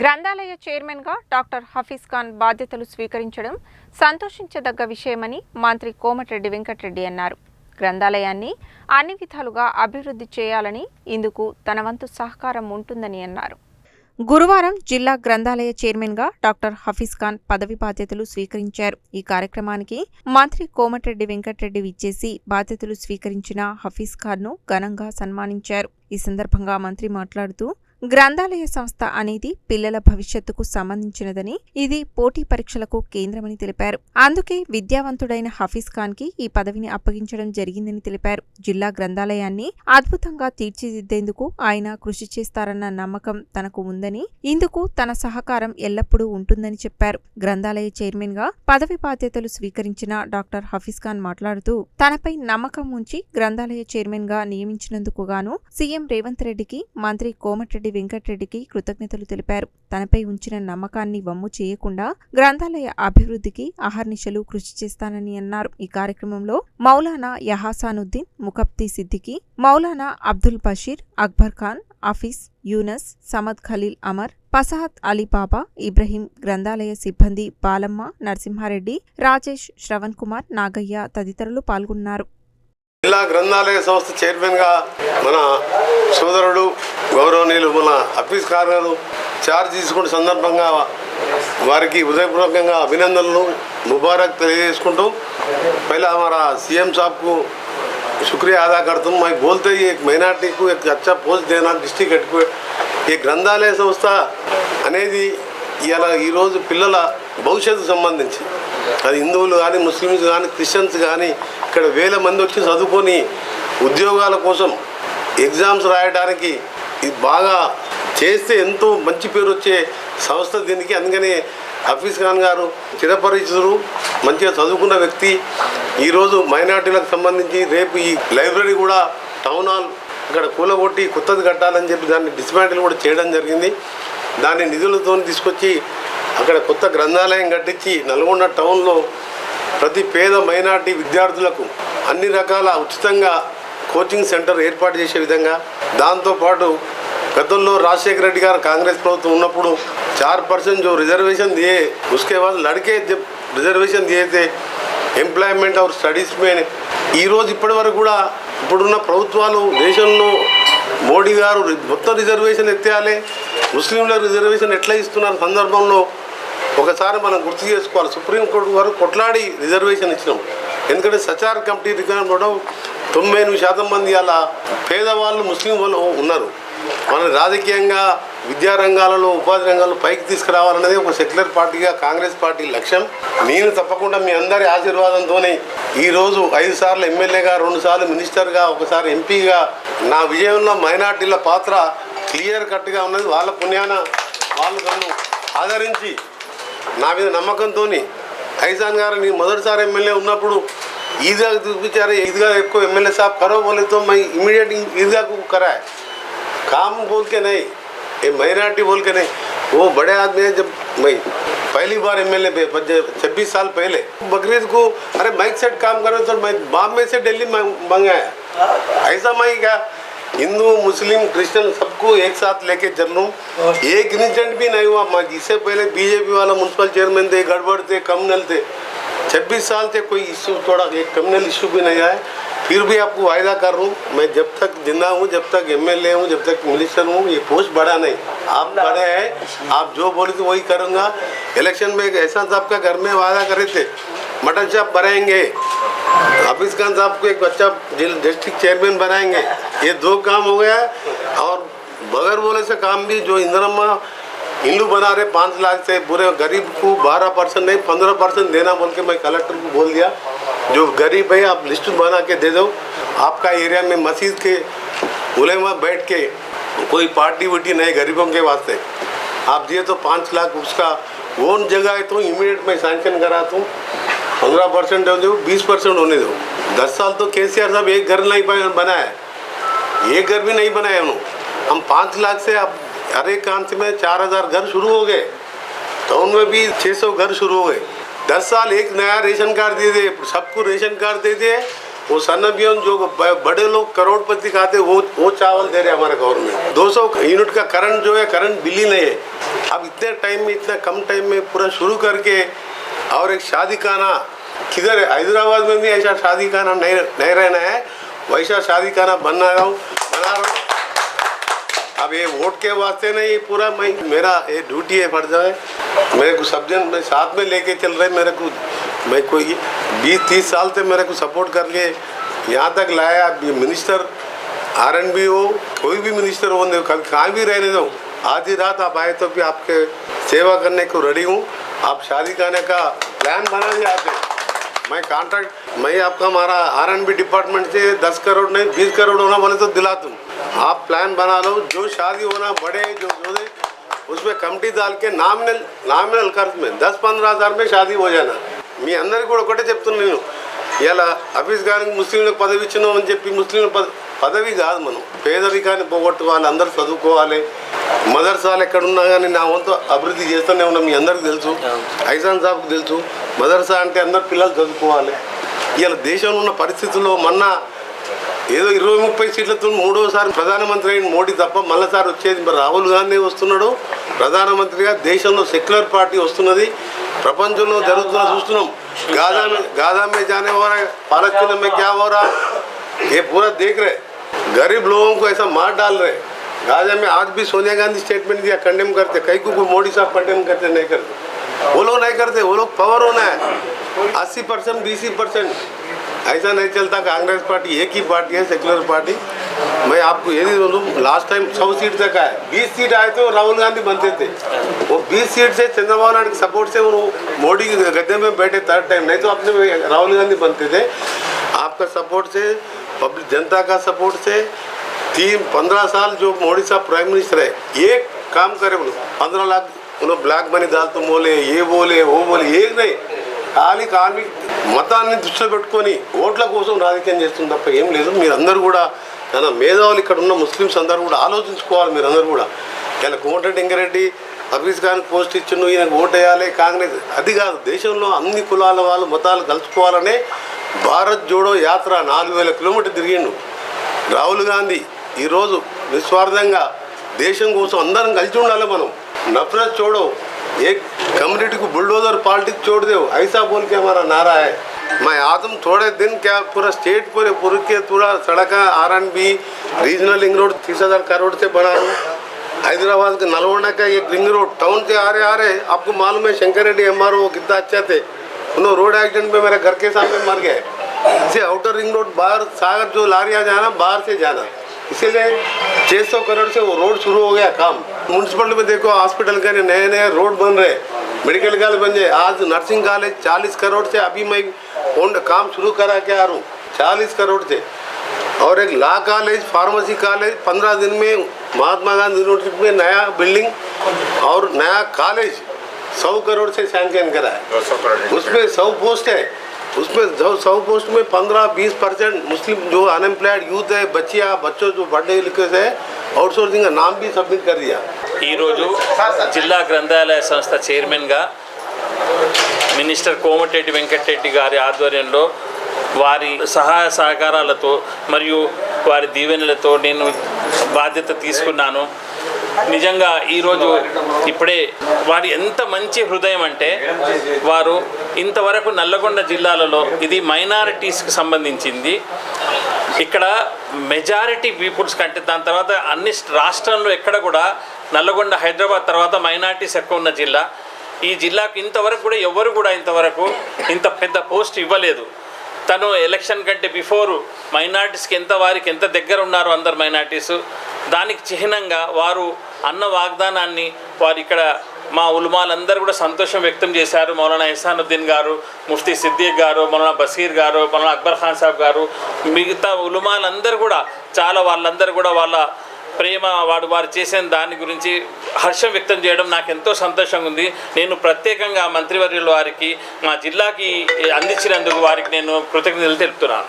గ్రంథాలయ చైర్మన్గా డాక్టర్ హఫీజ్ ఖాన్ బాధ్యతలు స్వీకరించడం సంతోషించదగ్గ విషయమని మంత్రి కోమటిరెడ్డి వెంకటరెడ్డి అన్నారు. గ్రంథాలయాన్ని అన్ని విధాలుగా అభివృద్ధి చేయాలని ఇందుకు తన వంతు సహకారం ఉంటుందని అన్నారు. గురువారం జిల్లా గ్రంథాలయ చైర్మన్గా డాక్టర్ హఫీజ్ ఖాన్ పదవి బాధ్యతలు స్వీకరించారు. ఈ కార్యక్రమానికి మంత్రి కోమటిరెడ్డి వెంకటరెడ్డి విచ్చేసి బాధ్యతలు స్వీకరించిన హఫీజ్ ఖాన్ను ఘనంగా సన్మానించారు. ఈ సందర్భంగా మంత్రి మాట్లాడుతూ గ్రంథాలయ సంస్థ అనేది పిల్లల భవిష్యత్తుకు సంబంధించినదని ఇది పోటీ పరీక్షలకు కేంద్రమని తెలిపారు. అందుకే విద్యావంతుడైన హఫీజ్ ఖాన్కి ఈ పదవిని అప్పగించడం జరిగిందని తెలిపారు. జిల్లా గ్రంథాలయాన్ని అద్భుతంగా తీర్చిదిద్దేందుకు ఆయన కృషి చేస్తారన్న నమ్మకం తనకు ఉందని ఇందుకు తన సహకారం ఎల్లప్పుడూ ఉంటుందని చెప్పారు. గ్రంథాలయ చైర్మన్గా పదవి బాధ్యతలు స్వీకరించిన డాక్టర్ హఫీజ్ ఖాన్ మాట్లాడుతూ తనపై నమ్మకం ఉంచి గ్రంథాలయ చైర్మన్గా నియమించినందుకు గాను సీఎం రేవంత్ రెడ్డికి మంత్రి కోమటిరెడ్డి వెంకటరెడ్డికి కృతజ్ఞతలు తెలిపారు. తనపై ఉంచిన నమ్మకాన్ని వమ్ము చేయకుండా గ్రంథాలయ అభివృద్ధికి అహర్నిశలు కృషి చేస్తానని అన్నారు. ఈ కార్యక్రమంలో మౌలానా యహాసానుద్దీన్ ముకబ్తి సిద్దికి మౌలానా అబ్దుల్ బషీర్ అక్బర్ ఖాన్ అఫీస్ యూనస్ సమద్ ఖలీల్ అమర్ పసహత్ అలీబాబా ఇబ్రహీం గ్రంథాలయ సిబ్బంది బాలమ్మ నరసింహారెడ్డి రాజేష్ శ్రవణ్ కుమార్ నాగయ్య తదితరులు పాల్గొన్నారు. జిల్లా గ్రంథాలయ సంస్థ చైర్మన్గా మన సోదరుడు గౌరవనీయులు మన అఫీస్ ఖాన్ గారు చార్జ్ తీసుకున్న సందర్భంగా వారికి హృదయపూర్వకంగా అభినందనలు ముబారక్ తెలియజేసుకుంటూ पहला हमारा सीएम साहब को शुक्रिया अदा करता हूँ मैं बोलते ही एक మైనార్టీ को एक अच्छा पोस्ट देना డిస్ట్రిక్ట్ హెడ్ ఈ గ్రంథాలయ సంస్థ అనేది ఇలా ఈరోజు పిల్లల భవిష్యత్తుకు సంబంధించి. అది హిందువులు కానీ ముస్లిమ్స్ కానీ క్రిస్టియన్స్ కానీ ఇక్కడ వేల మంది వచ్చి చదువుకొని ఉద్యోగాల కోసం ఎగ్జామ్స్ రాయడానికి ఇది బాగా చేస్తే ఎంతో మంచి పేరు వచ్చే సంస్థ దీనికి. అందుకని హఫీజ్ ఖాన్ గారు చిరపరిచితులు మంచిగా చదువుకున్న వ్యక్తి. ఈరోజు మైనార్టీలకు సంబంధించి రేపు ఈ లైబ్రరీ కూడా టౌన్ హాల్ ఇక్కడ కూలగొట్టి కొత్తది కట్టాలని చెప్పి దాన్ని డిస్మాంటిల్ కూడా చేయడం జరిగింది దాన్ని నిధులతో తీసుకొచ్చి అక్కడ కొత్త గ్రంథాలయం కట్టించి నల్గొండ టౌన్లో ప్రతి పేద మైనార్టీ విద్యార్థులకు అన్ని రకాల ఉచితంగా కోచింగ్ సెంటర్ ఏర్పాటు చేసే విధంగా దాంతోపాటు గతంలో రాజశేఖర రెడ్డి గారు కాంగ్రెస్ ప్రభుత్వం ఉన్నప్పుడు चार परसेंट जो रिजर्वेशन दिए उसके बाद लड़के जब रिजर्वेशन दिए थे ఎంప్లాయ్మెంట్ ఆర్ స్టడీస్ మీద ఈరోజు ఇప్పటి వరకు కూడా ఇప్పుడున్న ప్రభుత్వాలు దేశంలో మోడీ గారు మొత్తం రిజర్వేషన్ ఎత్తేయాలి. ముస్లింల రిజర్వేషన్ ఎట్లా ఇస్తున్నారు సందర్భంలో? ఒకసారి మనం గుర్తు చేసుకోవాలి. సుప్రీంకోర్టు వారు కొట్లాడి రిజర్వేషన్ ఇచ్చినాం. ఎందుకంటే సచార్ కమిటీ రికార్డు కూడా తొంభై ఎనిమిది శాతం మంది అలా పేదవాళ్ళు ముస్లిం వాళ్ళు ఉన్నారు. మన రాజకీయంగా విద్యా రంగాలలో ఉపాధి రంగాల్లో పైకి తీసుకురావాలనేది ఒక సెక్యులర్ పార్టీగా కాంగ్రెస్ పార్టీ లక్ష్యం నేను తప్పకుండా మీ అందరి ఆశీర్వాదంతోనే ఈరోజు ఐదు సార్లు ఎమ్మెల్యేగా రెండు సార్లు మినిస్టర్గా ఒకసారి ఎంపీగా నా విజయంలో మైనార్టీల పాత్ర క్లియర్ కట్గా ఉన్నది వాళ్ళ పుణ్యాన వాళ్ళు నన్ను ఆదరించి నా మీద నమ్మకంతో ఐజాన్ గారు నేను మొదటిసారి ఎమ్మెల్యే ఉన్నప్పుడు ఈద్గా చూపించారు ఈద్గా ఎక్కువ ఎమ్మెల్యే సాబ్ కరో बोले तो मैं इमीडिएट ईदगाह को कराए काम बोल के नहीं ये माइनॉरिटी बोल के नहीं, वो बड़े आदमी है जब मैं पहली बार एम एल ए छब्बीस साल पहले, बकरीद को, अरे माइक सेट काम करो तो मैं बॉम्बे से दिल्ली मंगाया ऐसा मैं क्या? हिंदू, मुस्लिम, क्रिश्चियन सबको एक साथ लेके चल रहा हूँ। एक इंसिडेंट भी नहीं हुआ, मैं इससे पहले बीजेपी वाला म्यूनसिपल चेयरमैन थे, गड़बड़ थे कम्युनल थे। छब्बीस साल से कोई इश्यू थोड़ा एक कम्युनल इश्यू भी नहीं आया। फिर भी आपको वायदा कर रहा हूँ मैं जब तक ज़िंदा हूँ जब तक एमएलए हूँ जब तक मिनिस्टर हूँ ये पोस्ट बड़ा नहीं। आप बड़े हैं आप जो बोले तो वही करूँगा। इलेक्शन में एक एहसान साहब का घर में वादा करे थे मटन शॉप बनाएँगे। हाफिज खान साहब को एक अच्छा डिस्ट्रिक्ट चेयरमैन बनाएँगे। ये दो काम हो गया और बगैर बोले से काम भी जो इंदिरम्मा हिंदू बना रहे पाँच लाख से पूरे गरीब को बारह परसेंट नहीं पंद्रह परसेंट देना बोल के मैं कलेक्टर को बोल दिया। जो गरीब है, आप लिस्ट बना के दे दो। आपका एरिया में मस्जिद के उलेमा बैठ के कोई पार्टी वुटी नहीं गरीबों के वास्ते। आप दिए तो पाँच लाख उसका ओन जगह है तो इमीडिएट मैं सैंक्शन कराता हूँ पंद्रह परसेंट दो बीस परसेंट होने दो। दस साल तो के साहब एक घर नहीं बना- बनाया एक घर भी नहीं बनाया उन्होंने। हम पाँच लाख से अब हर एक कांत में चार हज़ार घर शुरू हो गए। टाउन में भी छः सौ घर शुरू हो गए। दस साल एक नया रेशन कार्ड दे दिए सबको रेशन कार्ड दे दिए वो सन अभियान जो बड़े लोग करोड़पति खाते, वो वो चावल दे रहे हमारे गवर्नमेंट 200 यूनिट का करंट जो है, करंट बिल ही नहीं है। अब इतने टाइम में, इतना कम टाइम में पूरा शुरू करके, और एक शादी खाना, किधर है? हैदराबाद में भी ऐसा शादी खाना नहीं नहीं रहना है। वैसा शादी खाना बना रहा हूँ, बना रहा हूँ। अब ये वोट के वास्ते नहीं, पूरा मैं, मेरा ये ड्यूटी है, फ़र्ज़ है। मेरे को सब जन मैं साथ में लेके चल रहे मेरे को मैं कोई बीस तीस साल से मेरे को सपोर्ट करके यहाँ तक लाया मिनिस्टर आर एन बी हो कोई भी मिनिस्टर हो नहीं, कभी कहाँ भी रहने दो। ही रात आप आए तो भी आपके सेवा करने को रेडी हूँ। आप शादी करने का प्लान बना दिया आपने। मैं कॉन्ट्रैक्ट मैं आपका हमारा आर एन बी डिपार्टमेंट से दस करोड़ नहीं बीस करोड़ होना बोले तो दिला दूँ। आप प्लान बना लो। जो शादी होना बड़े जो जो उसमें कमिटी डाल के నామినల్ నామినల్ ఖర్చు में दस पंद्रह हजार में शादी हो जाना మీ అందరికి కూడా ఒకటే చెప్తున్నా నేను ఇలా హఫీజ్ గారికి ముస్లింలకు పదవి ఇచ్చినాం అని చెప్పి ముస్లింల పద పదవి కాదు మనం పేదరికాన్ని పోగొట్టుకోవాలి అందరూ చదువుకోవాలి మదర్సాలు ఎక్కడున్నా కానీ నా వంతు అభివృద్ధి చేస్తూనే ఉన్నాం మీ అందరికి తెలుసు ఐసాన్ సాబ్కి తెలుసు మదర్సా అంటే అందరు పిల్లలు చదువుకోవాలి ఇలా దేశంలో ఉన్న పరిస్థితుల్లో మొన్న ఏదో ఇరవై ముప్పై సీట్లతో మూడోసారి ప్రధానమంత్రి అయిన మోడీ తప్ప మళ్ళీసారి వచ్చేది మరి రాహుల్ గాంధీ వస్తున్నాడు ప్రధానమంత్రిగా దేశంలో సెక్యులర్ పార్టీ వస్తున్నది ప్రపంచంలో జరుగుతున్న చూస్తున్నాం गाजा में गाजा में जाने हो रहा है पालस्तीन में क्या हो रहा है ये पूरा देख रहे गरीब लोगों को ऐसा मार डाल रहे गाजा में आज भी सोनिया गांधी स्टेटमेंट दिया कंडेम करते कई को कोई मोदी साहब कंडेम करते नहीं करते वो लोग नहीं करते वो लोग पावर होना है अस्सी परसेंट बीस परसेंट ऐसा नहीं चलता कांग्रेस पार्टी, एक ही पार्टी है सेक्युलर पार्टी मैं आपको ये नहीं बोलूँ लास्ट टाइम सौ सीट तक आए। बीस सीट आए तो राहुल गांधी बनते थे। वो बीस सीट से चंद्रबाबू नायडू के सपोर्ट से वो मोदी के गद्दे में बैठे थर्ड टाइम नहीं तो अपने राहुल गांधी बनते थे। आपका सपोर्ट से, पब्लिक जनता का सपोर्ट से तीन, पंद्रह साल जो मोदी साहब प्राइम मिनिस्टर है, एक काम करे बोलो पंद्रह लाख उन्होंने ब्लैक मनी डाल तो बोले, ये बोले, वो बोले एक नहीं। ఖాళీ కార్మిక మతాన్ని దృష్టిలో పెట్టుకొని ఓట్ల కోసం రాజకీయం చేస్తుంది తప్ప ఏం లేదు. మీరందరూ కూడా తన మేధావులు ఇక్కడ ఉన్న ముస్లిమ్స్ అందరూ కూడా ఆలోచించుకోవాలి మీరందరూ కూడా. ఇలా కోమటిరెడ్డి ఇంకరెడ్డి హఫీజ్ ఖాన్ పోస్ట్ ఇచ్చిండు ఈయనకు ఓటు వేయాలి కాంగ్రెస్ అది కాదు. దేశంలో అన్ని కులాల వాళ్ళు మతాలు కలుసుకోవాలనే భారత్ జోడో యాత్ర నాలుగు వేల కిలోమీటర్ తిరిగిండు. రాహుల్ గాంధీ ఈరోజు నిస్వార్థంగా దేశం కోసం అందరం కలిసి ఉండాలి మనం. నఫరత్ చూడవు. एक कम्युनिटी को बुलडोजर पॉलिटिक्स छोड़ दो ऐसा बोल के हमारा नारा है। मैं आदम थोड़े दिन क्या पूरा स्टेट पूरे पूरे के पूरा सड़क R N B regional ring road तीस हज़ार करोड़ से बना हूँ। हैदराबाद के नलगोंडा का एक रिंग रोड टाउन से आ रहे आ रहे आपको मालूम है शंकर रेड्डी एम आर वो कितना अच्छा थे। उन्होंने रोड एक्सीडेंट में मेरे घर के सामने मर गए। इसे आउटर रिंग रोड बाहर सागर जो लारियाँ जाना, बाहर से जाना। इसीलिए 600 करोड़ से वो रोड शुरू हो गया काम। म्यूनसिपलिटी में देखो हॉस्पिटल के नए नए रोड बन रहे। मेडिकल कॉलेज बन जाए आज नर्सिंग कॉलेज 40 करोड़ से अभी मैं फ़ोन काम शुरू करा के आ रहा हूँ। चालीस करोड़ से। और एक लॉ कॉलेज फार्मेसी कॉलेज पंद्रह दिन में महात्मा गांधी यूनिवर्सिटी में नया बिल्डिंग और नया कॉलेज सौ करोड़ से सैंक्शन करा है। उसमें सौ पोस्ट है। उसमें सौ सौ पोस्ट में पंद्रह बीस परसेंट मुस्लिम जो अनएम्प्लॉयड यूथ है बच्चियाँ बच्चों जो पढ़े लिखे से आउटसोर्सिंग का नाम भी सबमिट कर दिया ఈరోజు జిల్లా గ్రంథాలయ సంస్థ చైర్మన్గా మినిస్టర్ కోమటిరెడ్డి వెంకటరెడ్డి గారి ఆధ్వర్యంలో వారి సహాయ సహకారాలతో మరియు వారి దీవెనలతో నేను బాధ్యత తీసుకున్నాను నిజంగా ఈరోజు ఇప్పుడే వారి ఎంత మంచి హృదయం అంటే వారు ఇంతవరకు నల్లగొండ జిల్లాలలో ఇది మైనారిటీస్కి సంబంధించింది. ఇక్కడ మెజారిటీ పీపుల్స్ కంటే దాని తర్వాత అన్ని రాష్ట్రంలో ఎక్కడ కూడా నల్లగొండ హైదరాబాద్ తర్వాత మైనారిటీస్ ఎక్కువ ఉన్న జిల్లా. ఈ జిల్లాకు ఇంతవరకు కూడా ఎవరు కూడా ఇంతవరకు ఇంత పెద్ద పోస్ట్ ఇవ్వలేదు. తను ఎలక్షన్ కంటే బిఫోర్ మైనార్టీస్కి ఎంత వారికి ఎంత దగ్గర ఉన్నారో అందరు మైనార్టీస్. దానికి చిహ్నంగా వారు అన్న వాగ్దానాన్ని వారు ఇక్కడ మా ఉల్మాలందరూ కూడా సంతోషం వ్యక్తం చేశారు. మౌలానా ఇహసానుద్దీన్ గారు ముఫ్తీ సిద్దిక్ గారు మౌలానా బషీర్ గారు మౌలానా అక్బర్ ఖాన్ సాబ్ గారు మిగతా ఉలుమాలందరూ కూడా చాలా వాళ్ళందరూ కూడా వాళ్ళ ప్రేమ వాడు వారు చేసిన దాని గురించి హర్షం వ్యక్తం చేయడం నాకు ఎంతో సంతోషంగా ఉంది. నేను ప్రత్యేకంగా మంత్రివర్యుల వారికి మా జిల్లాకి అందించినందుకు వారికి నేను కృతజ్ఞతలు తెలుపుతున్నాను.